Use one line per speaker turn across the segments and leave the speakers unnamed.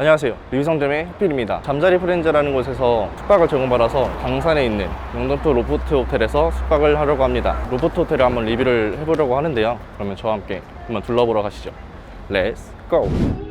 안녕하세요. 리성점의 흑필입니다. 잠자리 프렌즈라는 곳에서 숙박을 제공받아서 강산에 있는 영등포 로프트 호텔에서 숙박을 하려고 합니다. 로프트 호텔을 한번 리뷰를 해보려고 하는데요. 그러면 저와 함께 한번 둘러보러 가시죠. 렛츠 고!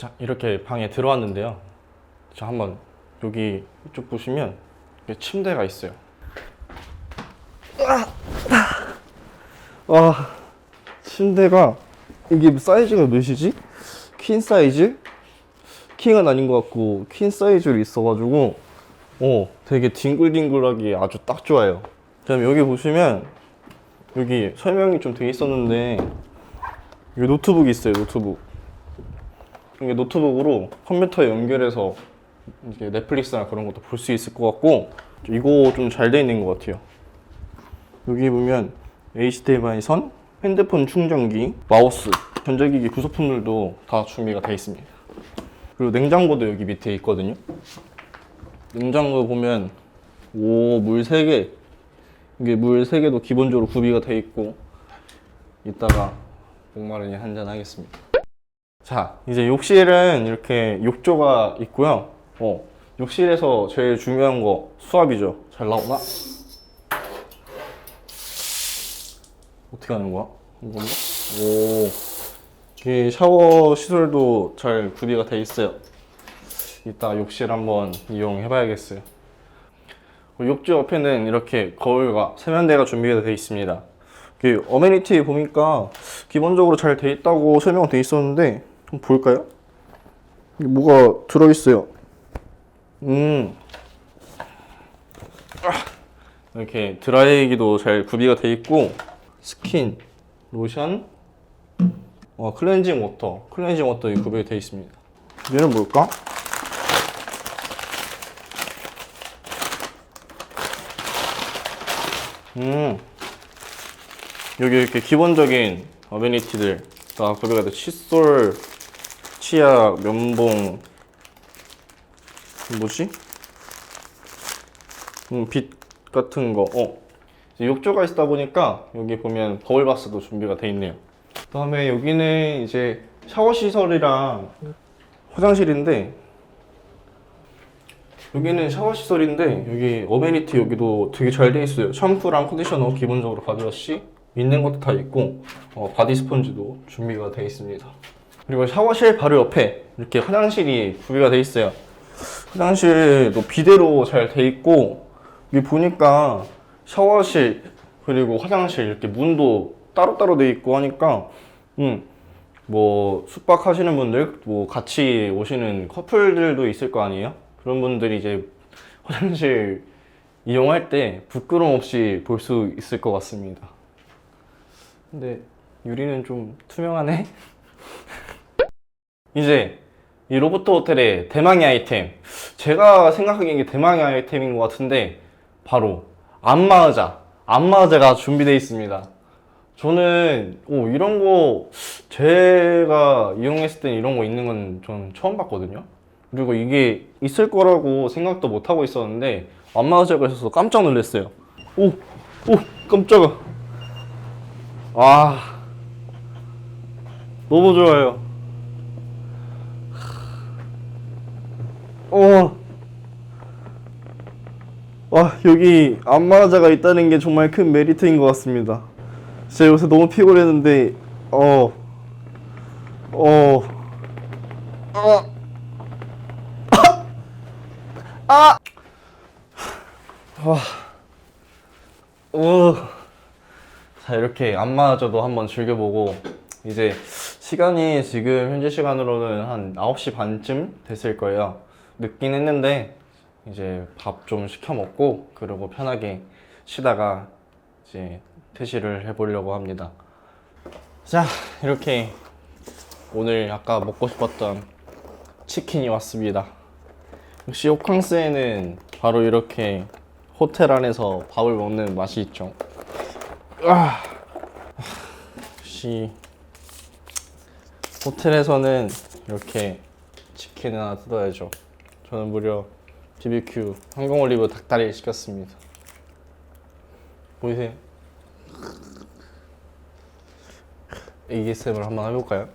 자, 이렇게 방에 들어왔는데요. 자, 한번 여기 이쪽 보시면 이게 침대가 있어요. 와, 침대가 이게 사이즈가 몇이지? 퀸 사이즈? 킹은 아닌 것 같고 퀸 사이즈로 있어가지고 어 되게 뒹굴뒹굴하게 아주 딱 좋아요. 그다음 여기 보시면 여기 설명이 좀 돼 있었는데 여기 노트북이 있어요 노트북. 이게 노트북으로 컴퓨터에 연결해서 이제 넷플릭스나 그런 것도 볼 수 있을 것 같고 이거 좀 잘 돼 있는 것 같아요. 여기 보면 HDMI 선, 핸드폰 충전기, 마우스, 전자기기 부속품들도 다 준비가 돼 있습니다. 그리고 냉장고도 여기 밑에 있거든요. 냉장고 보면 오 물 3개 이게 물 3개도 기본적으로 구비가 돼 있고 이따가 목마르니 한잔 하겠습니다. 자, 이제 욕실은 이렇게 욕조가 있고요. 어, 욕실에서 제일 중요한 거 수압이죠. 잘 나오나? 어떻게 하는 거야? 이건가? 오, 이게 샤워 시설도 잘 구비가 돼 있어요. 이따 욕실 한번 이용해 봐야겠어요. 어, 욕조 옆에는 이렇게 거울과 세면대가 준비가 돼 있습니다. 어메니티 보니까 기본적으로 잘 돼 있다고 설명돼 있었는데 좀 볼까요? 뭐가 들어있어요. 음. 아, 이렇게 드라이기도 잘 구비가 돼 있고 스킨, 로션, 어, 클렌징 워터, 클렌징 워터 구비가 돼 있습니다. 얘는 뭘까? 음. 여기 이렇게 기본적인 어메니티들 다 구비가 돼 칫솔, 치약, 면봉 뭐지? 음, 빛 같은 거. 어. 욕조가 있다 보니까 여기 보면 거울 바스도 준비가 돼 있네요. 그다음에 여기는 이제 샤워 시설이랑 화장실인데 여기는 샤워 시설인데 여기 어메니티 여기도 되게 잘 돼 있어요. 샴푸랑 컨디셔너 기본적으로 가져왔시 있는 것도 다 있고 어, 바디 스펀지도 준비가 돼 있습니다. 그리고 샤워실 바로 옆에 이렇게 화장실이 구비가 돼 있어요. 화장실도 비대로 잘 돼 있고 여기 보니까 샤워실 그리고 화장실 이렇게 문도 따로따로 돼 있고 하니까 음 뭐 숙박하시는 분들 뭐 같이 오시는 커플들도 있을 거 아니에요? 그런 분들이 이제 화장실 이용할 때 부끄럼 없이 볼 수 있을 것 같습니다. 근데 유리는 좀 투명하네. 이제 이 로보트 호텔의 대망의 아이템. 제가 생각하기엔 이게 대망의 아이템인 것 같은데 바로 안마의자. 안마의자가 준비되어 있습니다. 저는 오, 이런 거 제가 이용했을 때 이런 거 있는 건 저는 처음 봤거든요. 그리고 이게 있을 거라고 생각도 못 하고 있었는데 안마의자가 있어서 깜짝 놀랐어요. 오, 오, 깜짝아. 와, 너무 좋아요. 어. 와, 여기 안마의자가 있다는 게 정말 큰 메리트인 것 같습니다. 진짜 요새 너무 피곤했는데, 어, 어, 어, 아, 와, 오. 자, 이렇게 안마의자도 한번 즐겨보고, 이제 시간이 지금 현재 시간으로는 한 9시 반쯤 됐을 거예요. 늦긴 했는데 이제 밥 좀 시켜 먹고 그러고 편하게 쉬다가 이제 퇴실을 해보려고 합니다. 자 이렇게 오늘 아까 먹고 싶었던 치킨이 왔습니다. 역시 호캉스에는 바로 이렇게 호텔 안에서 밥을 먹는 맛이 있죠. 아, 역시 호텔에서는 이렇게 치킨을 하나 뜯어야죠. 저는 무려 BBQ 항공 올리브 닭다리 시켰습니다. 보이세요? ASMR 한번 해볼까요?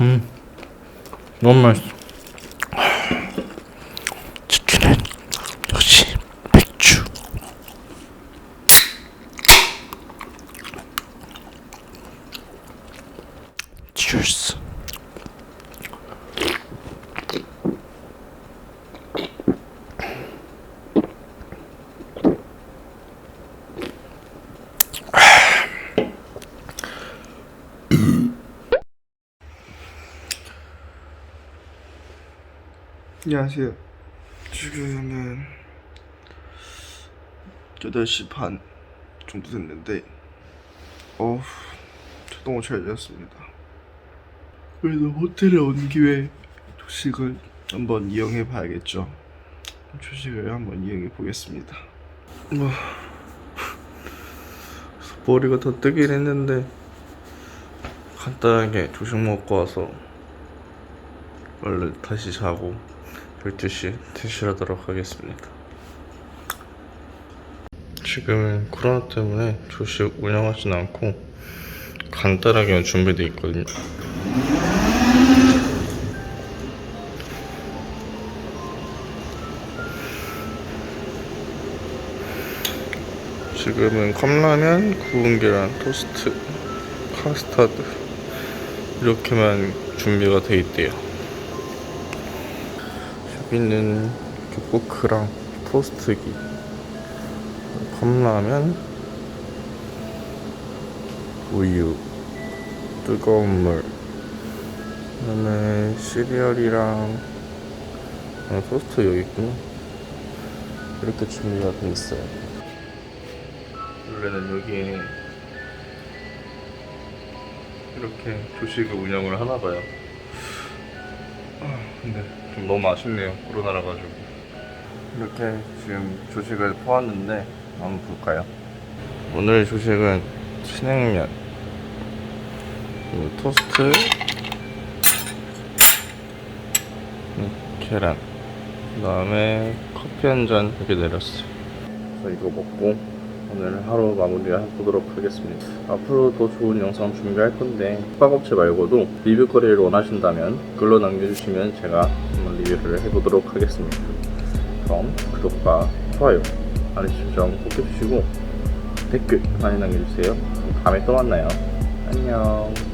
음, 너무 맛있어. 치킨은 역시 맥주. Cheers.
안녕하세요. 지금은 8시 반 정도 됐는데 어우 저 너무 잘 잤습니다. 그래도 호텔에 온 김에 조식을 한번 이용해 봐야겠죠. 조식을 한번 이용해 보겠습니다. 뭐 머리가 더 뜨긴 했는데 간단하게 조식 먹고 와서 얼른 다시 자고 12시 퇴실하도록 하겠습니다. 지금은 코로나 때문에 조식 운영하진 않고 간단하게 준비되어 있거든요. 지금은 컵라면, 구운 계란, 토스트, 카스타드 이렇게만 준비가 돼 있대요. 여기는 족구크랑 토스트기. 컵라면 우유 뜨거운 물. 그다음에 시리얼이랑 아, 토스트 여기 있구나. 이렇게 준비가 돼 있어요. 원래는 여기에 이렇게 조식을 운영을 하나 봐요. 아, 근데 좀 너무 아쉽네요. 코로나라 가지고. 이렇게 지금 조식을 포왔는데 한번 볼까요? 오늘 조식은 그리고 토스트, 음, 계란, 그 다음에 커피 한 잔 이렇게 내렸어요. 그래서 이거 먹고 오늘 하루 마무리를 해보도록 하겠습니다. 앞으로 더 좋은 영상 준비할 건데 숙박업체 말고도 리뷰 거리를 원하신다면 글로 남겨주시면 제가 한번 리뷰를 해보도록 하겠습니다. 그럼 구독과 좋아요, 알림 설정 꼭 해주시고 댓글 많이 남겨주세요. 다음에 또 만나요. 안녕.